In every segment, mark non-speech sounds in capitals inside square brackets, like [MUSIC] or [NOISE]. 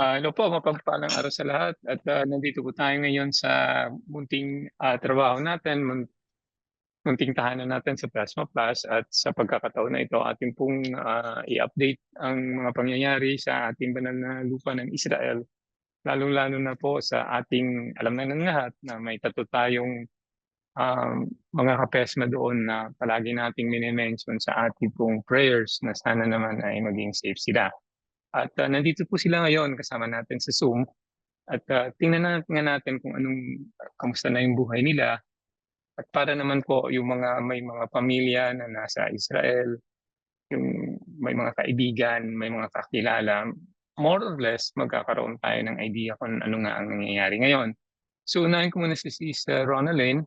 Ah, hello po, mapagpalang araw sa lahat at ah, nandito po tayo ngayon sa munting ah, trabaho natin, mun- munting tahanan natin sa Plasma Plus at sa pagkakataon na ito ating pong ah, i-update ang mga pangyayari sa ating banal na lupa ng Israel. Lalong-lalo na po sa ating, alam na ng lahat na may tato tayong um, mga kapesma doon na palagi nating minimension sa ating pong prayers na sana naman ay maging safe sila. At ah, nandito po sila ngayon kasama natin sa Zoom. At ah, tingnan na nga natin kung anong kamusta na yung buhay nila. At para naman po yung mga may mga pamilya na nasa Israel, yung may mga kaibigan, may mga kakilala, more or less magkakaroon tayo ng idea kung ano nga ang nangyayari ngayon. So unahin ko muna si Sister Ronaldin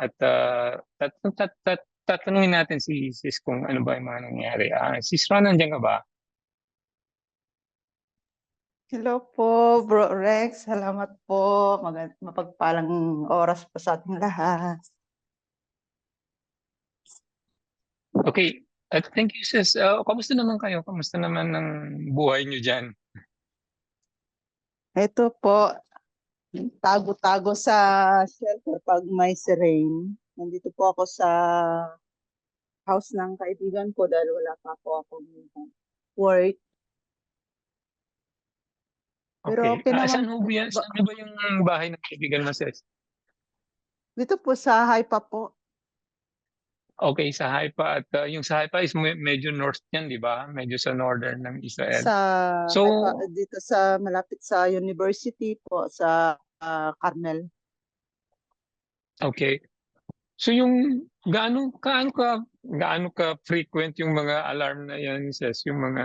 at uh, tat tat tat tatanungin natin si Sis kung ano ba yung mga nangyayari. Ah, Sis Ron, nandiyan ka ba? Hello po, Bro Rex. Salamat po. Mag mapagpalang oras po sa ating lahat. Okay. At thank you, sis. Uh, kamusta naman kayo? Kamusta naman ang buhay niyo dyan? Ito po, tago-tago sa shelter pag may rain. Nandito po ako sa house ng kaibigan ko dahil wala pa po akong work. Pero Okay. Ah, saan ho ba, yan? saan ho ba yung bahay ng kaibigan mo, sis? Dito po sa Haipa po. Okay, sa Haifa. At uh, yung sa Haifa is me- medyo north yan, di ba? Medyo sa northern ng Israel. Sa So- Haifa, dito sa malapit sa university po sa ah, Carmel. Okay. So yung gaano kaano ka gaano ka frequent yung mga alarm na yan, sis? Yung mga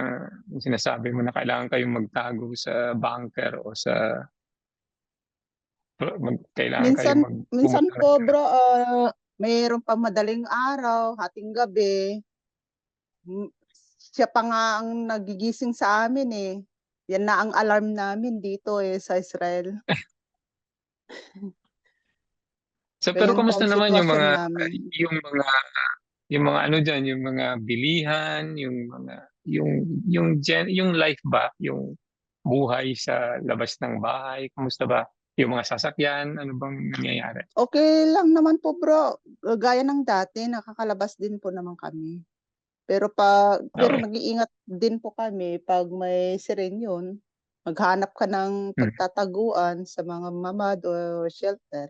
yung sinasabi mo na kailangan kayong magtago sa bunker o sa mag, kailangan Minsan, kayong mag, minsan po bro, ah, mayroon pa madaling araw, hating gabi. Mm, Siya pa nga ang nagigising sa amin eh. Yan na ang alarm namin dito eh sa Israel. [LAUGHS] So, pero po ang naman yung sitwasyon mga namin. yung mga yung mga ano diyan, yung mga bilihan, yung mga yung yung gen, yung life ba, yung buhay sa labas ng bahay, kamusta ba? Yung mga sasakyan, ano bang nangyayari? Okay lang naman po bro. Gaya ng dati, nakakalabas din po naman kami. Pero pa pero Okay. nag-iingat din po kami pag may siren yun. Maghanap ka ng Hmm. pagtataguan sa mga mamad o shelter.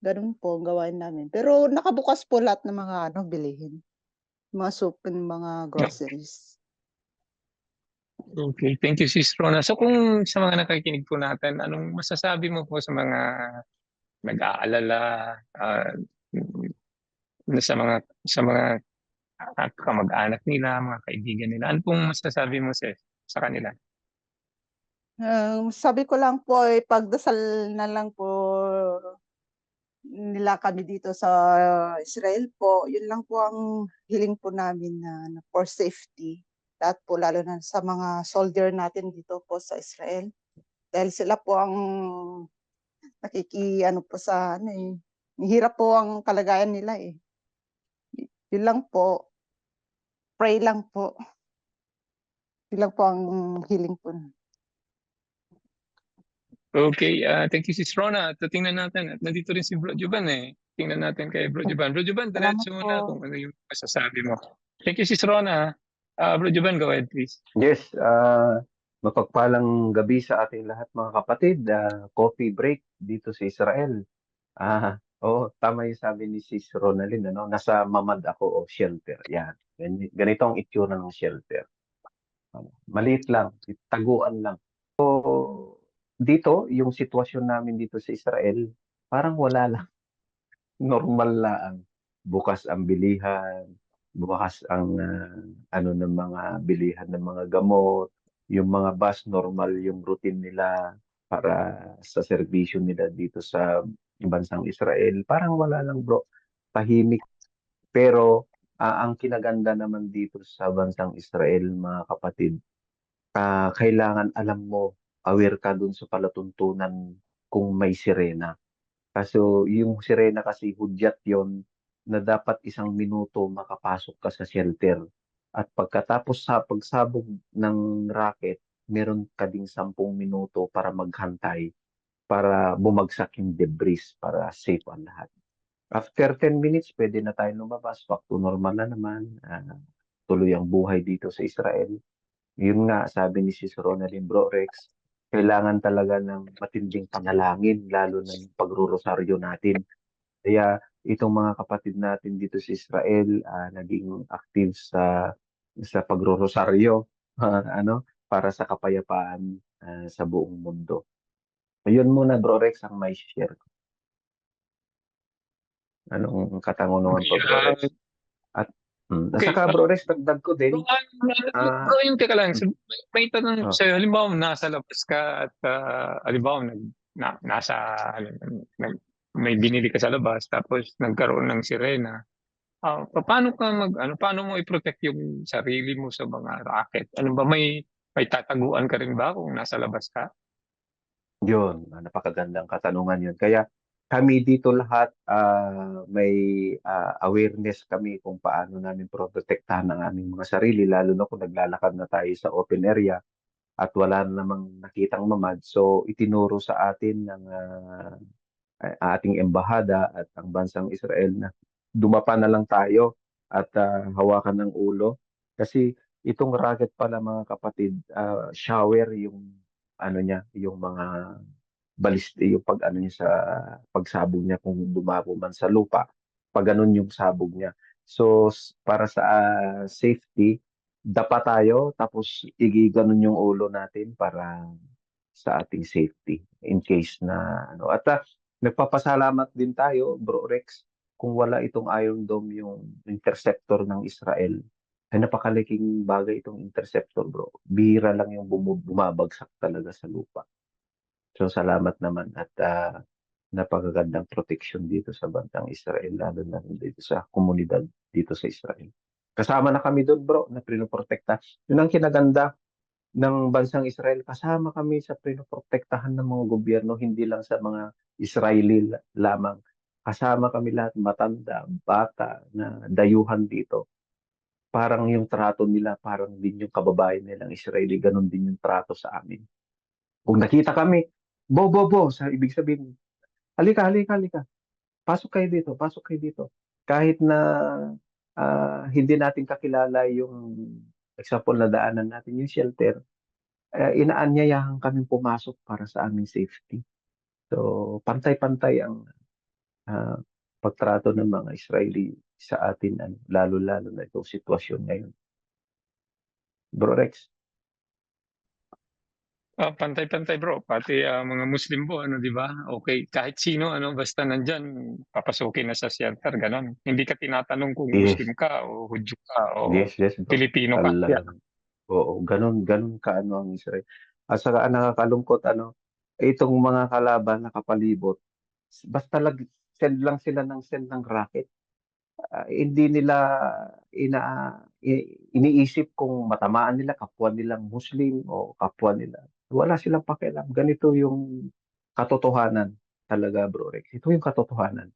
Ganun po ang gawain namin. Pero nakabukas po lahat ng mga ano bilihin. Mga soup and mga groceries. Okay, thank you Sis Rona. So kung sa mga nakikinig po natin, anong masasabi mo po sa mga nag-aalala na sa mga sa mga kamag-anak nila, mga kaibigan nila? Ano pong masasabi mo sis sa kanila? Um, sabi ko lang po ay pagdasal na lang po nila kami dito sa Israel po. Yun lang po ang hiling po namin na, na for safety. Lahat po lalo na sa mga soldier natin dito po sa Israel. Dahil sila po ang nakiki ano po sa ano eh. Hirap po ang kalagayan nila eh. Yun lang po. Pray lang po. Yun lang po ang hiling po. Okay, ah thank you Sis Rona. At tingnan natin, at nandito rin si Bro Juban eh. Tingnan natin kay Bro Juban. Bro Juban, diretso mo na kung ano yung masasabi mo. Thank you Sis Rona. Ah Bro Juban, go ahead please. Yes, ah mapagpalang gabi sa ating lahat mga kapatid. Ah, coffee break dito sa Israel. Ah, oo, tama yung sabi ni Sis Ronaldin, ano? Nasa mamad ako o shelter. Yan. Gan- Ganito ang itsura ng shelter. Maliit lang, taguan lang. Dito, yung sitwasyon namin dito sa Israel, parang wala lang. [LAUGHS] Normal lang. Bukas ang bilihan, bukas ang ah, ano ng mga bilihan ng mga gamot, yung mga bus normal yung routine nila para sa serbisyo nila dito sa bansang Israel. Parang wala lang bro, tahimik. Pero ah, ang kinaganda naman dito sa bansang Israel mga kapatid, ah, kailangan alam mo, aware ka dun sa palatuntunan kung may sirena. Kaso yung sirena kasi hudyat yon na dapat isang minuto makapasok ka sa shelter. At pagkatapos sa pagsabog ng racket, meron ka ding 10 minuto para maghantay para bumagsak yung debris para safe ang lahat. After 10 minutes, pwede na tayo lumabas. Back to normal na naman. ah, tuloy ang buhay dito sa Israel. Yun nga, sabi ni Sis Ronaldin Bro Rex, kailangan talaga ng matinding panalangin, lalo na yung pagrurosaryo natin. Kaya itong mga kapatid natin dito sa Israel, ah, naging active sa sa pagrurosaryo, [LAUGHS] ah, ano, para sa kapayapaan ah, sa buong mundo. Ayun muna Bro Rex ang may share ko. Anong katanungan po Bro Rex? At mm, Okay, saka Bro Rex, dagdag ko din. Bro, Ah. bro, yung teka lang, may, may tanong Oh. sa'yo, halimbawa nasa labas ka at ah, halimbawa nag, na, nasa, ano, nag, may binili ka sa labas tapos nagkaroon ng sirena. Pa- paano ka mag ano paano mo i-protect yung sarili mo sa mga racket? Ano ba may may tataguan ka rin ba kung nasa labas ka? Yun, ah, napakagandang katanungan yun. Kaya kami dito lahat ah, may ah, awareness kami kung paano namin protektahan ang aming mga sarili, lalo na kung naglalakad na tayo sa open area at wala namang nakitang mamad. So itinuro sa atin ng ah, ating embahada at ang bansang Israel na dumapa na lang tayo at ah, hawakan ng ulo. Kasi itong racket pala mga kapatid, ah, shower yung ano niya, yung mga balist yung pag ano niya sa pagsabog niya kung dumabo man sa lupa. Pag ganun yung sabog niya. So para sa ah, safety, dapa tayo tapos igiganon yung ulo natin para sa ating safety in case na ano. At ah, nagpapasalamat din tayo, Bro Rex, kung wala itong Iron Dome yung interceptor ng Israel. Ay napakalaking bagay itong interceptor, bro. Bihira lang yung bumabagsak talaga sa lupa. So salamat naman at ah, napakagandang protection dito sa bantang Israel, lalo na dito sa komunidad dito sa Israel. Kasama na kami doon, bro, na pinoprotekta. Yun ang kinaganda ng bansang Israel. Kasama kami sa pinoprotektahan ng mga gobyerno, hindi lang sa mga Israeli la- lamang. Kasama kami lahat, matanda, bata, na dayuhan dito. Parang yung trato nila, parang din yung kababayan nilang Israeli, ganun din yung trato sa amin. Kung nakita kami, bo, bo, bo, sa ibig sabihin, halika, halika, halika. Pasok kayo dito, pasok kayo dito. Kahit na ah, hindi natin kakilala yung example na daanan natin, yung shelter, eh, inaanyayahan kaming pumasok para sa aming safety. So, pantay-pantay ang ah, pagtrato ng mga Israeli sa atin, ano, lalo-lalo na itong sitwasyon ngayon. Bro Rex, Ah, pantay-pantay bro, pati ah, mga Muslim po ano 'di ba? Okay, kahit sino ano basta nandiyan papasukin na sa shelter ganon. Hindi ka tinatanong kung Yes. Muslim ka o Hudyo ka o yes, yes, bro. Pilipino ka. Talagang, oo, ganun, ganun ka ano ang Israel. At saka ang nakakalungkot, ano, itong mga kalaban na kapalibot, basta lag, send lang sila ng send ng racket. Ah, hindi nila ina, i- iniisip kung matamaan nila, kapwa nilang Muslim o kapwa nila. Wala silang pakialam. Ganito yung katotohanan talaga, bro Rex. Ito yung katotohanan.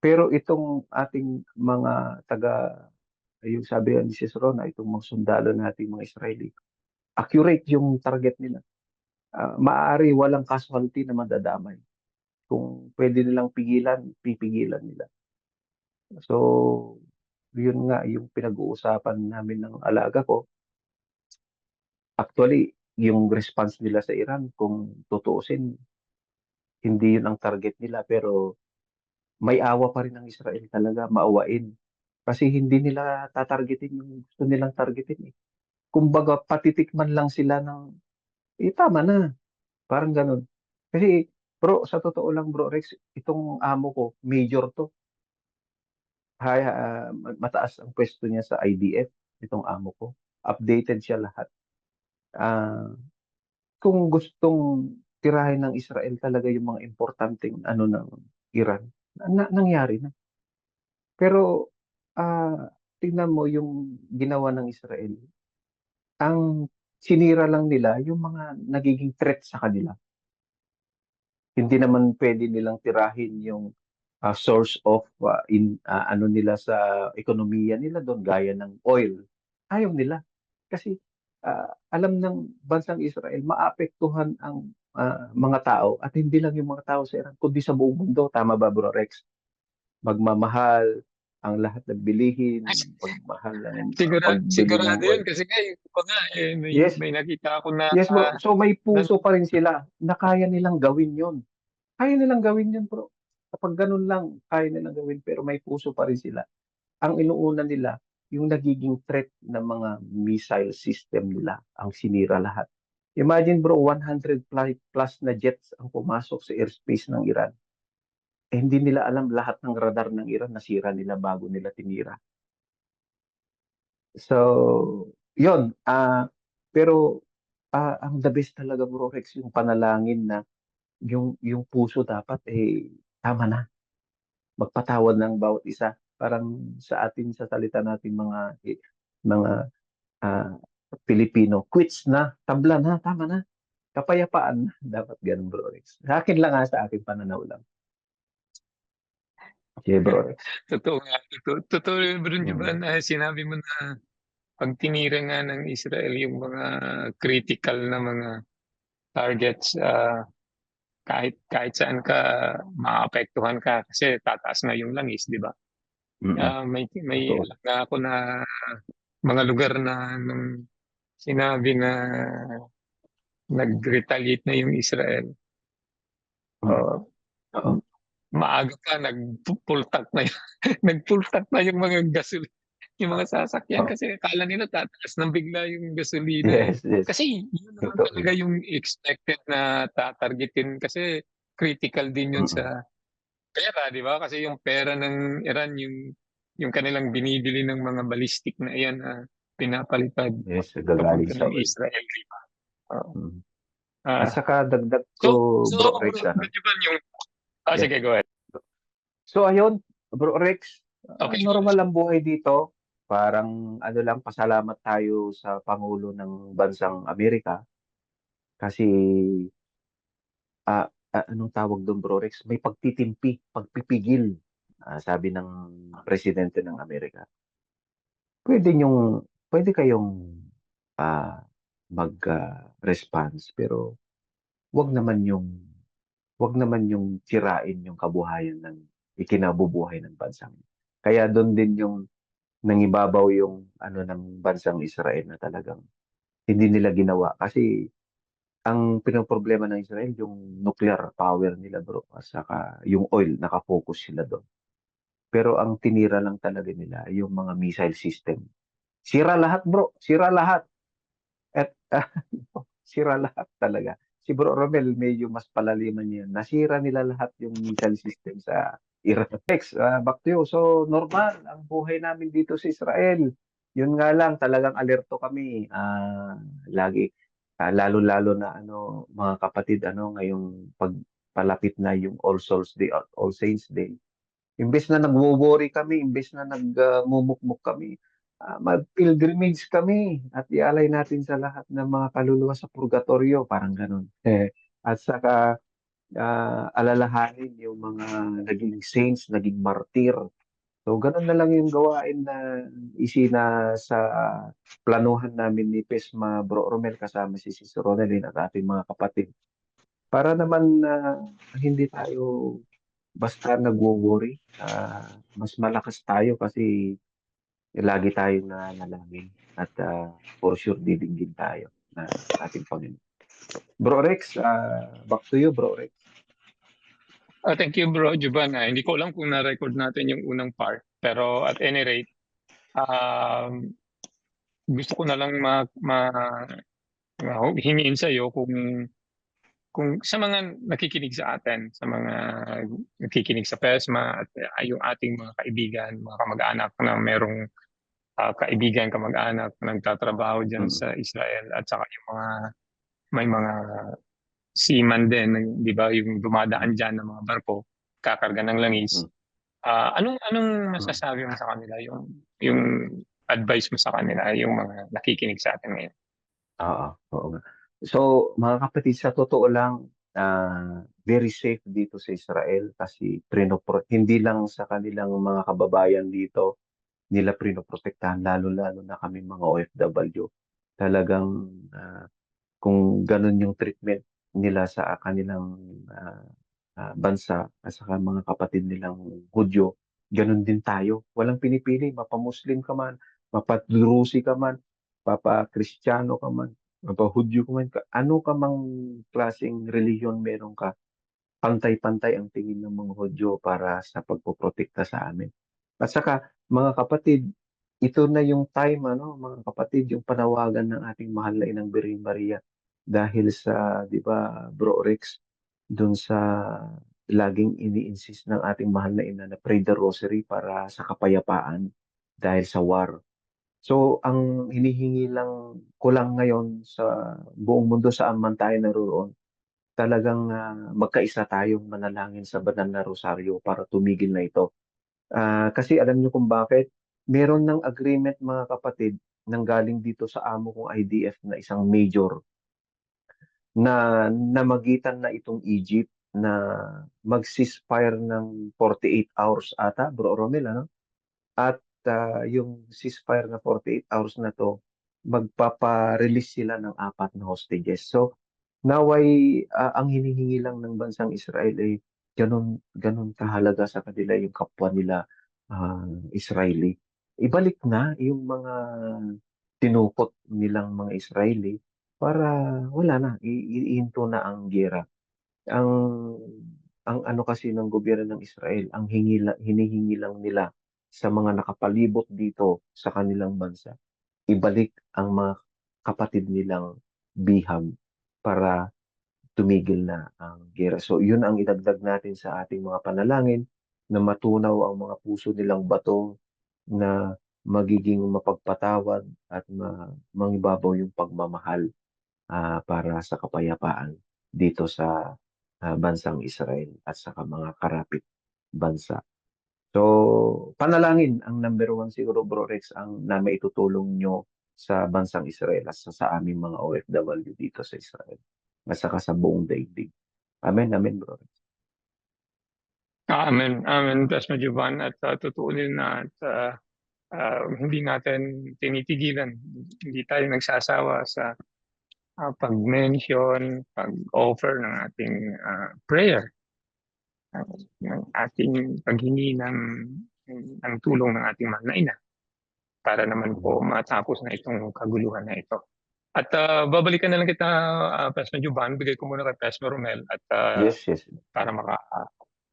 Pero itong ating mga taga yung sabi ni Sis Rona, itong mga sundalo nating mga Israeli, accurate yung target nila. Ah, maaari walang casualty na madadamay. Kung pwede nilang pigilan, pipigilan nila. So, yun nga yung pinag-uusapan namin ng alaga ko. Actually, yung response nila sa Iran, kung tutuusin, hindi yun ang target nila. Pero may awa pa rin ng Israel talaga, maawain. Kasi hindi nila tatargetin yung gusto nilang targetin eh. Kumbaga, patitikman lang sila ng, eh tama na. Parang ganun. Kasi, bro, sa totoo lang bro Rex, itong amo ko, major to. Hay, ah, mataas ang pwesto niya sa IDF, itong amo ko. Updated siya lahat. Ah, kung gustong tirahin ng Israel talaga yung mga importanteng ano ng Iran, na, nangyari na. Pero ah tingnan mo yung ginawa ng Israel. Ang sinira lang nila yung mga nagiging threat sa kanila. Hindi naman pwede nilang tirahin yung ah, source of ah, in ah, ano nila sa ekonomiya nila doon gaya ng oil. Ayaw nila. Kasi ah, alam ng bansang Israel maapektuhan ang ah, mga tao at hindi lang yung mga tao sa Iran kundi sa buong mundo. Tama ba Bro Rex? Magmamahal ang lahat ng bilihin, ang [LAUGHS] Sigura, pagbili sigurado ng yun kasi nga yung nga eh, may, Yes. may nakita ako na Yes bro, ah, so may puso pa rin sila na kaya nilang gawin yun. Kaya nilang gawin yun bro. Kapag ganun lang, kaya nilang gawin pero may puso pa rin sila. Ang inuuna nila, yung nagiging threat ng mga missile system nila, ang sinira lahat. Imagine bro, 100 pli- plus na jets ang pumasok sa airspace ng Iran. Eh, hindi nila alam lahat ng radar ng Iran nasira nila bago nila tinira. So, yun. ah pero ah, ang the best talaga bro Rex, yung panalangin na yung yung puso dapat eh tama na. Magpatawad ng bawat isa. Parang sa atin sa salita natin mga eh, mga ah, Pilipino, quits na, tabla na, tama na. Kapayapaan na. [LAUGHS] Dapat ganun bro Rex. Sa akin lang ha, sa akin pananaw lang. Okay bro Rex. [LAUGHS] totoo nga. Totoo, totoo Bro. Juban, na sinabi mo na pag tinira nga ng Israel yung mga critical na mga targets, ah, kahit kahit saan ka maapektuhan ka kasi tataas na yung langis, di ba? Mm-mm. Ah, may may Totoo. alam na ako na mga lugar na nung sinabi na nag-retaliate na yung Israel. Mm. oh, Oo. maaga pa nagpultak na yung [LAUGHS] nagpultak na yung mga gasolina yung mga sasakyan Oo. kasi akala nila tataas ng bigla yung gasolina. Yes, yes. Kasi yun naman Totoo. talaga yung expected na tatargetin kasi critical din yun Mm-mm. sa pera, di ba? Kasi yung pera ng Iran, yung yung kanilang binibili ng mga ballistic na iyan na pinapalipad Yes, papunta sa. Israel, di ba? Oo. Mm. Ah, At saka dagdag so, ko, so, Bro Rex, ano? yung... Ah, Yes. sige, go ahead. So ayun, Bro Rex, ah, Okay. normal ang buhay dito. Parang ano lang, pasalamat tayo sa Pangulo ng Bansang Amerika. Kasi, ah, ah, anong tawag doon Bro Rex? May pagtitimpi, pagpipigil, ah, sabi ng Presidente ng Amerika. Pwede nyong, pwede kayong ah, mag-response, pero wag naman yung wag naman yung tirain yung kabuhayan ng ikinabubuhay ng bansang. Kaya doon din yung nangibabaw yung ano ng bansang Israel na talagang hindi nila ginawa kasi ang pinoproblema ng Israel yung nuclear power nila bro at saka yung oil nakafocus sila doon. Pero ang tinira lang talaga nila yung mga missile system. Sira lahat bro, sira lahat. At [LAUGHS] sira lahat talaga. Si Bro Romel medyo mas palaliman niya. Nasira nila lahat yung missile system sa Iran. [LAUGHS] Next, ah, back to you. So, normal ang buhay namin dito sa Israel. Yun nga lang, talagang alerto kami. Ah, lagi, ah, lalo-lalo na ano, mga kapatid, ano, ngayong pagpalapit na yung All Souls Day, All Saints Day. Imbes na nagwo-worry kami, imbes na nagmumukmuk kami, ah, mag-pilgrimage kami at ialay natin sa lahat ng mga kaluluwa sa purgatorio, parang ganun. Eh, at saka ah, alalahanin yung mga naging saints, naging martir. So, ganun na lang yung gawain na isina sa planuhan namin ni Pesma Bro Romel kasama si Sis Ronaldin at ating mga kapatid. Para naman na hindi tayo basta nagwo-worry, ah, mas malakas tayo kasi lagi tayong nananalangin at ah, for sure didinggin tayo na ating Panginoon. Bro Rex, ah, back to you, Bro Rex. Ah, thank you, bro, Juban. Ah, hindi ko alam kung na-record natin yung unang part. Pero at any rate, um, gusto ko na lang ma, ma, ma- hingin sa iyo kung kung sa mga nakikinig sa atin, sa mga nakikinig sa PESMA at ah, yung ating mga kaibigan, mga kamag-anak na merong ah, kaibigan, kamag-anak na nagtatrabaho dyan Mm. sa Israel at saka yung mga may mga seaman din, di ba, yung dumadaan dyan ng mga barko, kakarga ng langis. Mm. Ah, anong anong masasabi mo sa kanila yung yung advice mo sa kanila yung mga nakikinig sa atin ngayon? Oo, oo nga. So, mga kapatid, sa totoo lang, ah, very safe dito sa Israel kasi prinopro hindi lang sa kanilang mga kababayan dito nila prinoprotektahan, lalo-lalo na kami mga OFW. talagang ah, kung ganun yung treatment nila sa kanilang ah, ah, bansa at saka mga kapatid nilang Hudyo, ganun din tayo. Walang pinipili, mapa-Muslim ka man, mapa-Drusi ka man, papa-Kristiyano ka man, mapa-Hudyo ka man, ano ka mang klaseng reliyon meron ka, pantay-pantay ang tingin ng mga Hudyo para sa pagpoprotekta sa amin. At saka, mga kapatid, ito na yung time, ano, mga kapatid, yung panawagan ng ating mahal na Inang Birhen Maria dahil sa, di ba, Bro Rex, dun sa laging ini-insist ng ating mahal na ina na pray the rosary para sa kapayapaan dahil sa war. So, ang hinihingi lang ko lang ngayon sa buong mundo saan man tayo naroon, talagang ah, magkaisa tayong manalangin sa banal na rosaryo para tumigil na ito. Ah, kasi alam niyo kung bakit? Meron ng agreement mga kapatid nang galing dito sa amo kong IDF na isang major na namagitan na itong Egypt na mag-ceasefire ng 48 hours ata, Bro Romel, ano? At ah, yung ceasefire na 48 hours na to, magpapa-release sila ng apat na hostages. So, naway ah, ang hinihingi lang ng bansang Israel ay ganun, ganun kahalaga sa kanila yung kapwa nila ah, Israeli. Ibalik na yung mga tinukot nilang mga Israeli para wala na, i- i- ihinto na ang gera. Ang ang ano kasi ng gobyerno ng Israel, ang hingi, hinihingi lang nila sa mga nakapalibot dito sa kanilang bansa, ibalik ang mga kapatid nilang bihag para tumigil na ang gera. So yun ang idagdag natin sa ating mga panalangin na matunaw ang mga puso nilang bato na magiging mapagpatawad at ma mangibabaw yung pagmamahal ah, para sa kapayapaan dito sa ah, bansang Israel at sa mga karapit bansa. So, panalangin ang number one siguro Bro Rex ang na maitutulong nyo sa bansang Israel at sa, sa aming mga OFW dito sa Israel at saka sa buong daigdig. Amen, amen Bro Rex. Amen. Amen. Mo, Juban. At uh, totoo din na at, uh, uh, hindi natin tinitigilan. Hindi tayo nagsasawa sa uh, pag-mention, pag-offer ng ating uh, prayer. Uh, ng ating paghingi ng, ng tulong ng ating mahal na ina para naman po matapos na itong kaguluhan na ito. At uh, babalikan na lang kita, uh, Pesma Juban. Bigay ko muna kay Pesma Romel at uh, Yes, yes. para maka uh,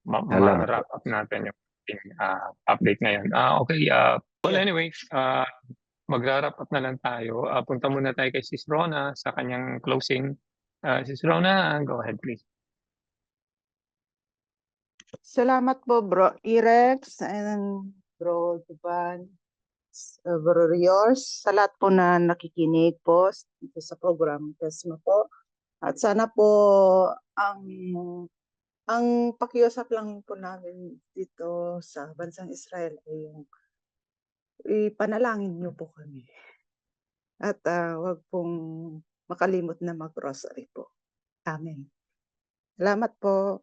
ma- ma-wrap up natin yung uh, update ngayon. Ah, okay, uh, well anyway, uh, magra-wrap up na lang tayo. Uh, punta muna tayo kay Sis Rona sa kanyang closing. Uh, Sis Rona, go ahead please. Salamat po bro Irex and bro Juban, uh, bro Rios, sa lahat po na nakikinig po sa program Tesma po. At sana po ang ang pakiusap lang po namin dito sa bansang Israel ay yung ipanalangin niyo po kami. At ah, wag pong makalimot na mag-rosary po. Amen. Salamat po.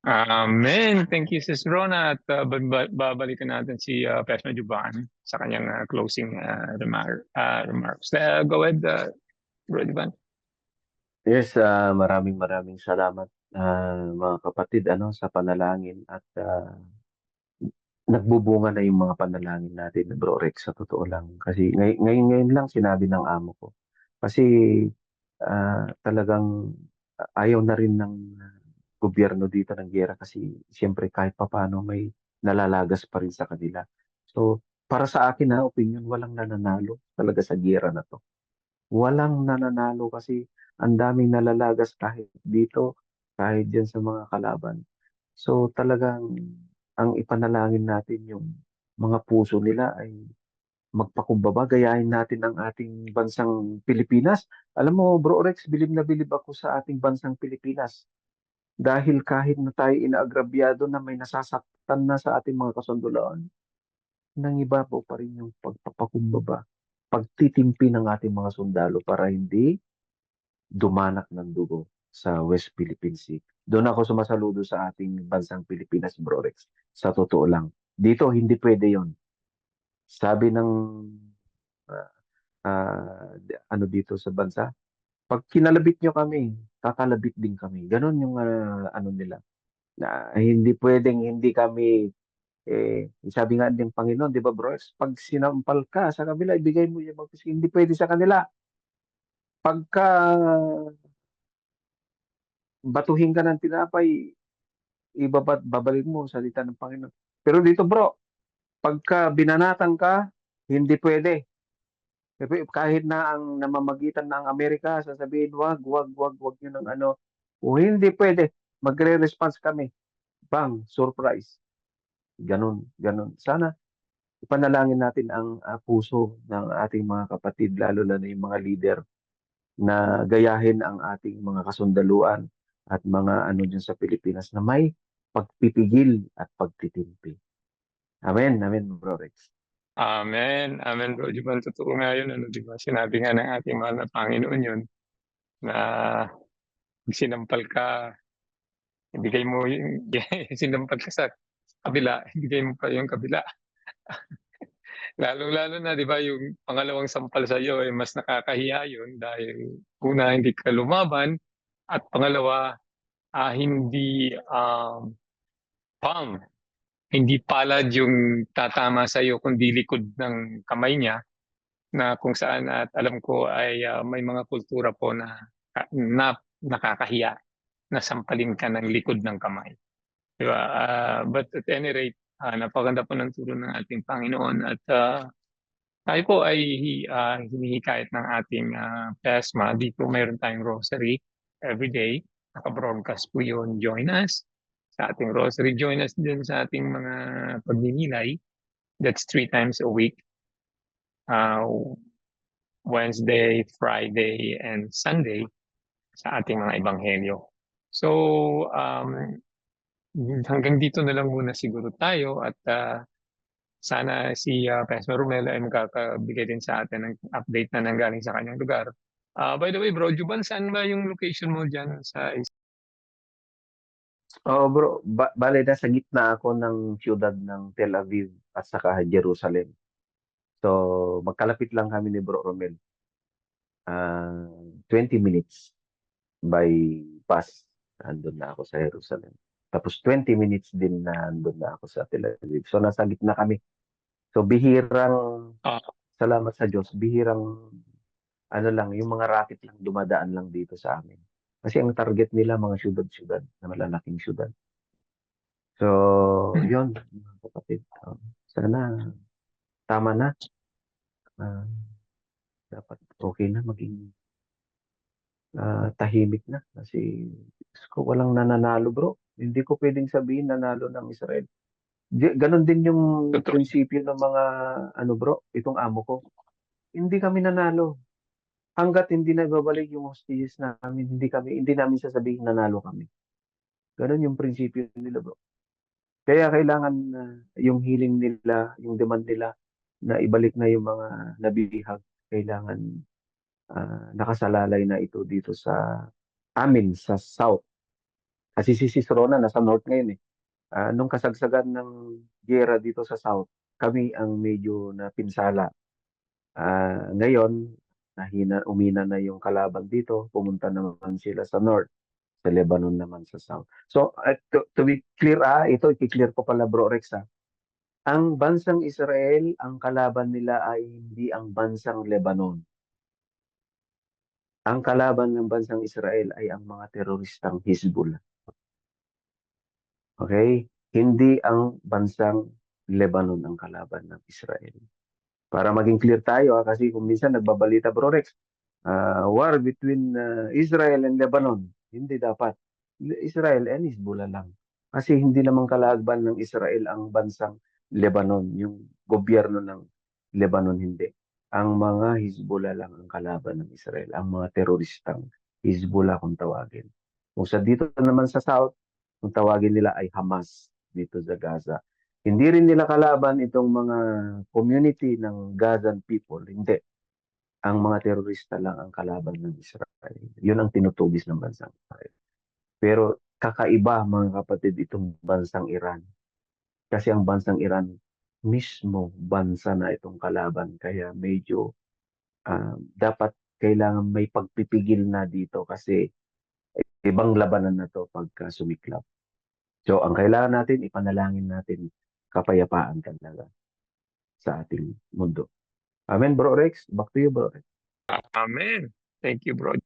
Amen. Thank you, Sis Rona. At uh, ba- ba- babalikan natin si uh, Pesma Juban sa kanyang uh, closing uh, remar- uh, remarks. Uh, go ahead, uh, Bro Juban. Yes, ah, maraming maraming salamat ah, mga kapatid ano sa panalangin at ah, nagbubunga na yung mga panalangin natin Bro Rex sa totoo lang kasi ngay- ngayon ngayon lang sinabi ng amo ko kasi ah, talagang ayaw na rin ng gobyerno dito ng gera kasi siyempre kahit papaano may nalalagas pa rin sa kanila. So para sa akin na opinion walang nananalo talaga sa gera na to. Walang nananalo kasi ang daming nalalagas kahit dito, kahit diyan sa mga kalaban. So talagang ang ipanalangin natin yung mga puso nila ay magpakumbaba, gayahin natin ang ating bansang Pilipinas. Alam mo, Bro Rex, bilib na bilib ako sa ating bansang Pilipinas. Dahil kahit na tayo inaagrabyado na may nasasaktan na sa ating mga kasundulaan, nangibabaw pa rin yung pagpapakumbaba, pagtitimpi ng ating mga sundalo para hindi dumanak ng dugo sa West Philippine Sea. Doon ako sumasaludo sa ating bansang Pilipinas, Bro Rex. Sa totoo lang. Dito, hindi pwede yon. Sabi ng ah, di- ano dito sa bansa. Pag kinalabit nyo kami, kakalabit din kami. Ganon yung ah, ano nila. Na hindi pwedeng hindi kami eh, sabi nga ng Panginoon, di ba bro, pag sinampal ka sa kabila, ibigay mo yung mag- hindi pwede sa kanila. Pagka batuhin ka ng tinapay, ibabat, babalik mo sa salita ng Panginoon. Pero dito bro, pagka binanatan ka, hindi pwede. Kahit na ang namamagitan ng Amerika, sasabihin, wag, wag, wag, wag yun ng ano. O hindi pwede. Magre-response kami. Bang, surprise. Ganun, ganun. Sana ipanalangin natin ang ah, puso ng ating mga kapatid, lalo na yung mga leader, na gayahin ang ating mga kasundaluan at mga ano dyan sa Pilipinas na may pagpipigil at pagtitimpi. Amen, amen, Bro Rex. Amen. Amen, bro. Ba, totoo nga yun, ano, di ba? Sinabi nga ng ating mahal na Panginoon yun, na sinampal ka, ibigay mo yung, [LAUGHS] sinampal ka sa kabila, ibigay mo pa yung kabila. [LAUGHS] Lalong-lalo na, di ba, yung pangalawang sampal sa iyo, eh, mas nakakahiya yun dahil una, hindi ka lumaban, at pangalawa, ah, hindi um, palm, hindi palad yung tatama sa iyo kundi likod ng kamay niya na kung saan at alam ko ay ah, may mga kultura po na, na nakakahiya na sampalin ka ng likod ng kamay. Di ba? Ah, but at any rate, ah, napaganda po ng turo ng ating Panginoon at ah, tayo po ay ah, hinihikayat ng ating ah, PESMA. Dito mayroon tayong rosary every day. Naka-broadcast po yun. Join us sa ating rosary. Join us din sa ating mga pagninilay. That's three times a week. Uh, Wednesday, Friday, and Sunday sa ating mga ebanghelyo. So, um, hanggang dito na lang muna siguro tayo at ah, sana si uh, Pastor Romelo ay makakabigay din sa atin ng update na nanggaling sa kanyang lugar. Ah, by the way, bro, Juban, saan ba yung location mo dyan sa Oo bro, ba bale nasa gitna ako ng siyudad ng Tel Aviv at saka Jerusalem. So, magkalapit lang kami ni Bro Romel. Ah, 20 minutes by bus. Andun na ako sa Jerusalem. Tapos 20 minutes din na andun na ako sa Tel Aviv. So, nasa gitna kami. So, bihirang, Ah. salamat sa Diyos, bihirang, ano lang, yung mga rocket lang dumadaan lang dito sa amin. Kasi ang target nila mga syudad-syudad, na malalaking syudad. So, yun, mga kapatid. Oh, sana, tama na. Ah, dapat okay na maging ah, tahimik na. Kasi ko, walang nananalo bro. Hindi ko pwedeng sabihin nanalo ng Israel. Ganon din yung prinsipyo ng mga ano bro, itong amo ko. Hindi kami nanalo. Hanggat hindi na babalik yung hostages namin, hindi kami hindi namin sasabihin nanalo kami. Ganon yung prinsipyo nila bro. Kaya kailangan na yung healing nila, yung demand nila na ibalik na yung mga nabibihag. Kailangan ah, nakasalalay na ito dito sa amin sa south. Kasi si Sis Rona nasa north ngayon eh. Ah, nung kasagsagan ng gera dito sa south, kami ang medyo napinsala. Ah, ngayon, nahina, umina na yung kalaban dito, pumunta naman sila sa north, sa Lebanon naman sa south. So, ah, to, to be clear, ah, ito, i-clear ko pala bro Rex ah. Ang bansang Israel, ang kalaban nila ay hindi ang bansang Lebanon. Ang kalaban ng bansang Israel ay ang mga teroristang Hezbollah. Okay? Hindi ang bansang Lebanon ang kalaban ng Israel. Para maging clear tayo, ah, kasi kung minsan nagbabalita, Bro Rex, ah, war between ah, Israel and Lebanon. Hindi dapat. Israel and Hezbollah lang. Kasi hindi naman kalagban ng Israel ang bansang Lebanon, yung gobyerno ng Lebanon hindi. Ang mga Hezbollah lang ang kalaban ng Israel, ang mga teroristang Hezbollah kung tawagin. Kung sa dito naman sa South, kung tawagin nila ay Hamas dito sa Gaza. Hindi rin nila kalaban itong mga community ng Gazan people, hindi. Ang mga terorista lang ang kalaban ng Israel. Yun ang tinutugis ng bansang Israel. Pero kakaiba mga kapatid itong bansang Iran. Kasi ang bansang Iran mismo bansa na itong kalaban kaya medyo ah, dapat kailangan may pagpipigil na dito kasi ibang labanan na to pagka sumiklab. So, ang kailangan natin, ipanalangin natin kapayapaan talaga sa ating mundo. Amen, Bro Rex. Back to you, Bro Rex. Amen. Thank you, bro.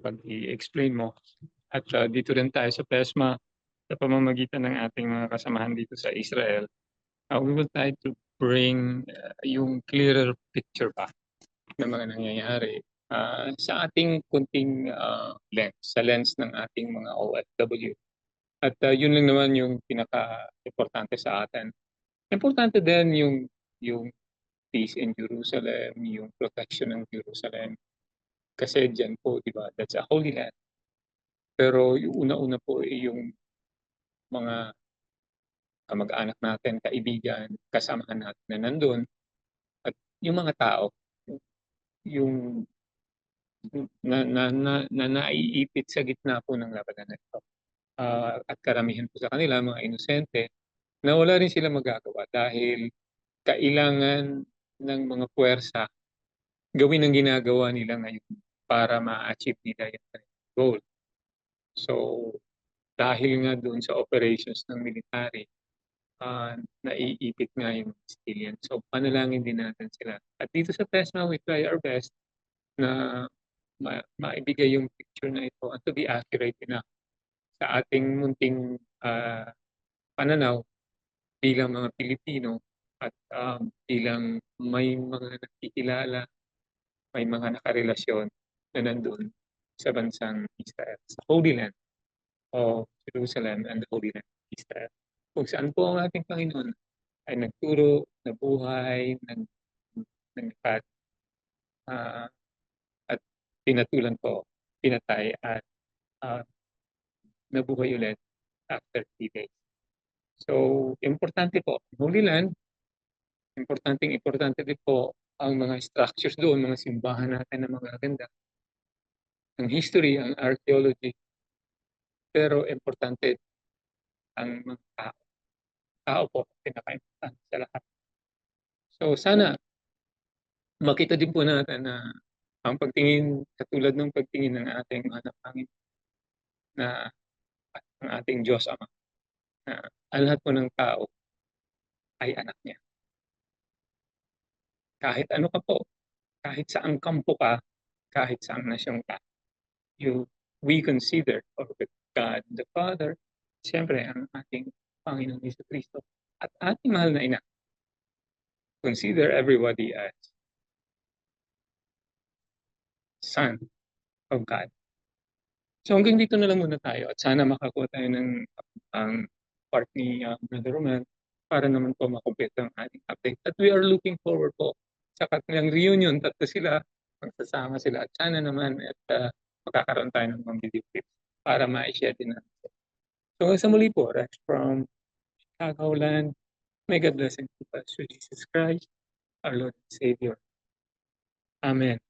Pag i-explain mo. At uh, dito rin tayo sa PESMA sa pamamagitan ng ating mga kasamahan dito sa Israel. Uh, we will try to bring uh, yung clearer picture pa ng mga nangyayari uh, sa ating kunting uh, lens, sa lens ng ating mga OFW. At uh, yun lang naman yung pinaka-importante sa atin. Importante din yung yung peace in Jerusalem, yung protection ng Jerusalem. Kasi dyan po, di ba, that's a holy land. Pero yung una-una po ay yung mga kamag-anak natin, kaibigan, kasamahan natin na nandun. At yung mga tao, yung na, na, na, na naiipit sa gitna po ng labanan na ito. Ah, at karamihan po sa kanila, mga inosente, na wala rin sila magagawa dahil kailangan ng mga puwersa gawin ang ginagawa nila ngayon para ma-achieve nila yung goal. So, dahil nga doon sa operations ng military, uh, naiipit nga yung civilian. So, panalangin din natin sila. At dito sa PESMA, we try our best na ma maibigay yung picture na ito at to be accurate enough sa ating munting uh, pananaw bilang mga Pilipino at um, bilang may mga nakikilala, may mga nakarelasyon na nandun sa bansang Israel, sa Holy Land of Jerusalem and the Holy Land Israel. Kung saan po ang ating Panginoon ay nagturo, nabuhay, nag, nagpat, uh, at pinatulan po, pinatay at uh, nabuhay ulit after three days. So, importante po, Holy Land, importanteng importante din po ang mga structures doon, mga simbahan natin na mga ganda. Ang history, ang archaeology. Pero importante ang mga tao. Tao po, pinaka-importante sa lahat. So sana makita din po natin na ang pagtingin, katulad ng pagtingin ng ating mga napangin na ang ating Diyos Ama, na ang lahat po ng tao ay anak niya kahit ano ka po, kahit saang kampo ka, kahit saang nasyon ka, you, we consider or with God the Father, siyempre ang ating Panginoon Hesus Kristo at ating mahal na ina. Consider everybody as son of God. So hanggang dito na lang muna tayo at sana makakuha tayo ng ang part ni uh, Brother Roman para naman po makumpleto ang ating update. At we are looking forward po sa kanilang reunion, tatlo sila, magsasama sila. At sana naman at uh, magkakaroon tayo ng mga video clips para ma-share din natin. So sa muli po, Rex from Chicago Land, may God bless and keep us through Jesus Christ, our Lord and Savior. Amen.